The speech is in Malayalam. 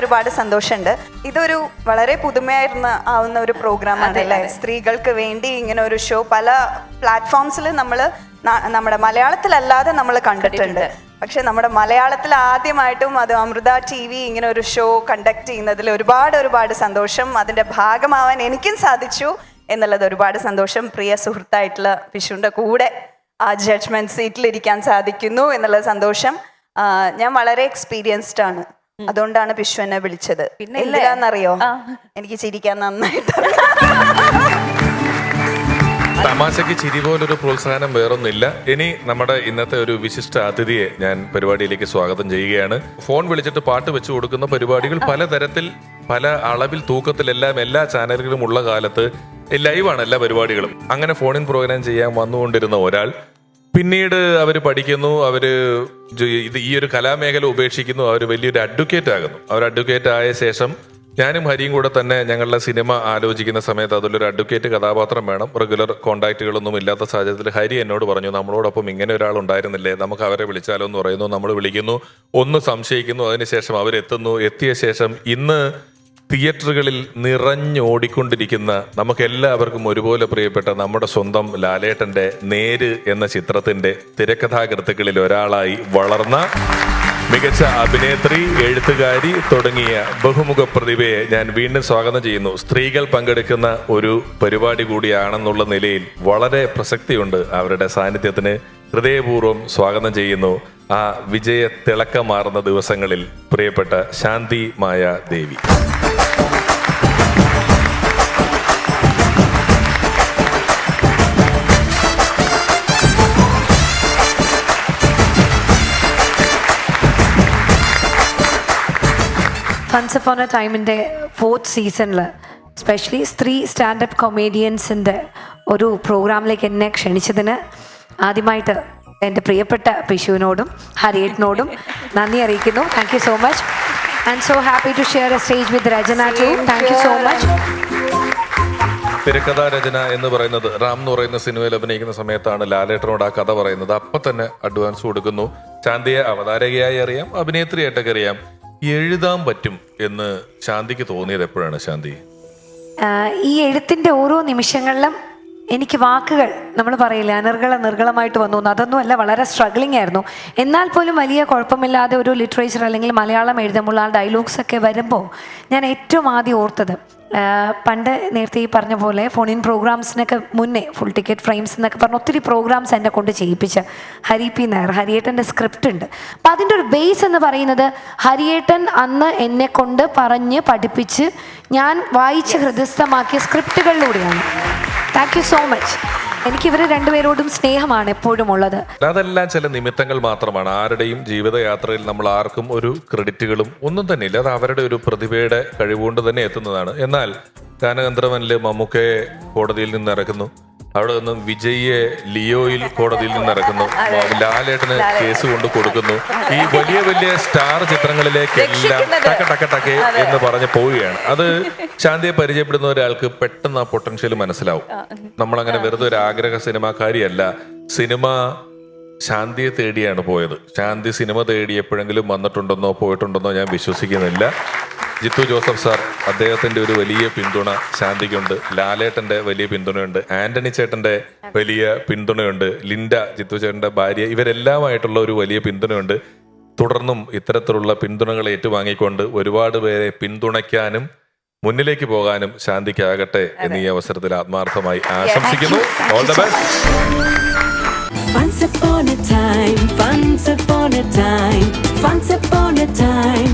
ഒരുപാട് സന്തോഷമുണ്ട്. ഇതൊരു വളരെ പുതുമയായിരുന്ന ആവുന്ന ഒരു പ്രോഗ്രാമാണ് അല്ലേ സ്ത്രീകൾക്ക് വേണ്ടി ഇങ്ങനെ ഒരു ഷോ പല പ്ലാറ്റ്ഫോംസിൽ നമ്മൾ നമ്മുടെ മലയാളത്തിലല്ലാതെ നമ്മൾ കണ്ടിട്ടുണ്ട്. പക്ഷെ നമ്മുടെ മലയാളത്തിൽ ആദ്യമായിട്ടും അത് അമൃത ടി വി ഇങ്ങനെ ഒരു ഷോ കണ്ടക്ട് ചെയ്യുന്നതിൽ ഒരുപാട് ഒരുപാട് സന്തോഷം. അതിന്റെ ഭാഗമാവാൻ എനിക്കും സാധിച്ചു എന്നുള്ളത് ഒരുപാട് സന്തോഷം. പ്രിയ സുഹൃത്തായിട്ടുള്ള വിഷുവിന്റെ കൂടെ ആ ജഡ്ജ്മെന്റ് സീറ്റിൽ ഇരിക്കാൻ സാധിക്കുന്നു എന്നുള്ള സന്തോഷം. ഞാൻ വളരെ എക്സ്പീരിയൻസ്ഡ് ആണ്. അതുകൊണ്ടാണ് പിഷു എന്നെ വിളിച്ചത്. പിന്നെ എന്തിനാന്നറിയോ? എനിക്ക് ചിരിക്കാൻ നന്നായിട്ട് തമാശയ്ക്ക് ചിരി പോലൊരു പ്രോത്സാഹനം വേറൊന്നില്ല ഇനി നമ്മുടെ ഇന്നത്തെ ഒരു വിശിഷ്ട അതിഥിയെ ഞാൻ പരിപാടിയിലേക്ക് സ്വാഗതം ചെയ്യുകയാണ്. ഫോൺ വിളിച്ചിട്ട് പാട്ട് വെച്ചു കൊടുക്കുന്ന പരിപാടികൾ പലതരത്തിൽ പല അളവിൽ തൂക്കത്തിലെല്ലാം എല്ലാ ചാനലുകളും ഉള്ള കാലത്ത് ലൈവാണ് എല്ലാ പരിപാടികളും. അങ്ങനെ ഫോണിൻ പ്രോഗ്രാം ചെയ്യാൻ വന്നുകൊണ്ടിരുന്ന ഒരാൾ പിന്നീട് അവർ പഠിക്കുന്നു അവർ ഇത് ഈ ഒരു കലാമേഖല ഉപേക്ഷിക്കുന്നു അവർ വലിയൊരു അഡ്വക്കേറ്റ് ആകുന്നു. അവർ അഡ്വക്കേറ്റ് ആയ ശേഷം ഞാനും ഹരിയും കൂടെ തന്നെ ഞങ്ങളുടെ സിനിമ ആലോചിക്കുന്ന സമയത്ത് അതിലൊരു അഡ്വക്കേറ്റ് കഥാപാത്രം വേണം. റെഗുലർ കോണ്ടാക്റ്റുകളൊന്നും ഇല്ലാത്ത സാഹചര്യത്തിൽ ഹരി എന്നോട് പറഞ്ഞു നമ്മളോടൊപ്പം ഇങ്ങനെ ഒരാൾ ഉണ്ടായിരുന്നില്ലേ? നമുക്ക് അവരെ വിളിച്ചാലോ എന്ന് പറയുന്നു. നമ്മൾ വിളിക്കുന്നു ഒന്ന് സംശയിക്കുന്നു. അതിനുശേഷം അവരെത്തുന്നു. എത്തിയ ശേഷം ഇന്ന് തിയേറ്ററുകളിൽ നിറഞ്ഞോടിക്കൊണ്ടിരിക്കുന്ന നമുക്ക് എല്ലാവർക്കും ഒരുപോലെ പ്രിയപ്പെട്ട നമ്മുടെ സ്വന്തം ലാലേട്ടന്റെ നേര് എന്ന ചിത്രത്തിന്റെ തിരക്കഥാകൃത്തുക്കളിൽ ഒരാളായി വളർന്ന മികച്ച അഭിനേത്രി എഴുത്തുകാരി തുടങ്ങിയ ബഹുമുഖ പ്രതിഭയെ ഞാൻ വീണ്ടും സ്വാഗതം ചെയ്യുന്നു. സ്ത്രീകൾ പങ്കെടുക്കുന്ന ഒരു പരിപാടി കൂടിയാണെന്നുള്ള നിലയിൽ വളരെ പ്രസക്തിയുണ്ട്. അവരുടെ സാന്നിധ്യത്തിന് ഹൃദയപൂർവം സ്വാഗതം ചെയ്യുന്നു. ആ വിജയ തിളക്കമാർന്ന ദിവസങ്ങളിൽ പ്രിയപ്പെട്ട ശാന്തി മായ ദേവി. വൺസ് ടൈമിന്റെ ഫോർത്ത് സീസണിൽ സ്പെഷ്യലി സ്ത്രീ സ്റ്റാൻഡപ്പ് കൊമേഡിയൻസിന്റെ ഒരു പ്രോഗ്രാമിലേക്ക് എന്നെ ക്ഷണിച്ചതിന് ആദ്യമായിട്ട് എന്റെ പ്രിയപ്പെട്ട പിഷുവിനോടും ഹരിയേട്ടിനോടും നന്ദി അറിയിക്കുന്നു. Thank you so much and to share a stage with Rajana Same too. Thank you so much. തിരക്കഥാ രചന എന്ന് പറയുന്നത് റാം എന്ന് പറയുന്ന സിനിമയിൽ അഭിനയിക്കുന്ന സമയത്താണ് ലാലേട്ടനോട് ആ കഥ പറയുന്നത്. അപ്പൊ തന്നെ അഡ്വാൻസ് കൊടുക്കുന്നു. ശാന്തിയെ അവതാരകയായി അറിയാം അഭിനേത്രിയായിട്ടൊക്കെ അറിയാം. എഴുതാൻ പറ്റും എന്ന് ശാന്തിക്ക് തോന്നിയത് എപ്പോഴാണ് ശാന്തി? ഈ എഴുത്തിന്റെ ഓരോ നിമിഷങ്ങളിലും എനിക്ക് വാക്കുകൾ നമ്മൾ പറയില്ല അനിർഗള നിർഗളമായിട്ട് വന്നു. എന്ന് അതൊന്നും അല്ല വളരെ സ്ട്രഗ്ലിംഗ് ആയിരുന്നു. എന്നാൽ പോലും വലിയ കുഴപ്പമില്ലാതെ ഒരു ലിറ്ററേച്ചർ അല്ലെങ്കിൽ മലയാളം എഴുതുമ്പോൾ ആ ഡയലോഗ്സ് ഒക്കെ വരുമ്പോൾ ഞാൻ ഏറ്റവും ആദ്യം ഓർത്തത് പണ്ട് നേരത്തെ ഈ പറഞ്ഞ പോലെ ഫോണിൻ പ്രോഗ്രാംസിനൊക്കെ മുന്നേ ഫുൾ ടിക്കറ്റ് ഫ്രെയിംസ് എന്നൊക്കെ പറഞ്ഞ ഒത്തിരി പ്രോഗ്രാംസ് എന്നെ കൊണ്ട് ചെയ്യിപ്പിച്ച ഹരി പി നായർ ഹരിയേട്ടന്റെ സ്ക്രിപ്റ്റ് ഉണ്ട്. അപ്പം അതിന്റെ ഒരു ബേസ് എന്ന് പറയുന്നത് ഹരിയേട്ടൻ അന്ന് എന്നെ കൊണ്ട് പറഞ്ഞ് പഠിപ്പിച്ച് ഞാൻ വായിച്ച് ഹൃദയസ്ഥമാക്കിയ സ്ക്രിപ്റ്റുകളിലൂടെയാണ് താങ്ക് യു സോ മച്ച് എനിക്ക് ഇവരെ രണ്ടുപേരോടും സ്നേഹമാണ് എപ്പോഴും ഉള്ളത്. അതെല്ലാം ചില നിമിത്തങ്ങൾ മാത്രമാണ്. ആരുടെയും ജീവിതയാത്രയിൽ നമ്മൾ ആർക്കും ഒരു ക്രെഡിറ്റുകളും ഒന്നും തന്നെ ഇല്ല അത് അവരുടെ ഒരു പ്രതിഭയുടെ കഴിവുകൊണ്ട് തന്നെ എത്തുന്നതാണ്. എന്നാൽ ഗാനഗന്ധർവനിൽ മമ്മൂക്കയെ കോടതിയിൽ നിന്ന് ഇറക്കുന്നു. അവിടെ നിന്നും വിജയിയെ ലിയോയിൽ കോടതിയിൽ നിന്ന് ഇറക്കുന്നു. ലാലേട്ടന് കേസ് കൊണ്ട് കൊടുക്കുന്നു. ഈ വലിയ വലിയ സ്റ്റാർ ചിത്രങ്ങളിലേക്കെല്ലാം ടക്ക ടക്ക ടക്കെ എന്ന് പറഞ്ഞ് പോവുകയാണ്. അത് ശാന്തിയെ പരിചയപ്പെടുന്ന ഒരാൾക്ക് പെട്ടെന്ന് ആ പൊട്ടൻഷ്യൽ മനസ്സിലാവും. നമ്മളങ്ങനെ വെറുതെ ഒരു ആഗ്രഹ സിനിമാക്കാരിയല്ല. സിനിമ ശാന്തിയെ തേടിയാണ് പോയത്. ശാന്തി സിനിമ തേടി എപ്പോഴെങ്കിലും വന്നിട്ടുണ്ടെന്നോ പോയിട്ടുണ്ടെന്നോ ഞാൻ വിശ്വസിക്കുന്നില്ല. ജിത്തു ജോസഫ് സാർ അദ്ദേഹത്തിന്റെ ഒരു വലിയ പിന്തുണ ശാന്തിക്കുണ്ട്. ലാലേട്ടന്റെ വലിയ പിന്തുണയുണ്ട്. ആന്റണി ചേട്ടന്റെ വലിയ പിന്തുണയുണ്ട്. ലിൻഡ ജിത്തു ചേട്ടന്റെ ഭാര്യ ഇവരെല്ലാമായിട്ടുള്ള ഒരു വലിയ പിന്തുണയുണ്ട്. തുടർന്നും ഇത്തരത്തിലുള്ള പിന്തുണകൾ ഏറ്റുവാങ്ങിക്കൊണ്ട് ഒരുപാട് പേരെ പിന്തുണയ്ക്കാനും മുന്നിലേക്ക് പോകാനും ശാന്തിക്കാകട്ടെ എന്ന് ഈ അവസരത്തിൽ ആത്മാർത്ഥമായി ആശംസിക്കുന്നു. All the best Once upon a time, once upon a time, once upon a time.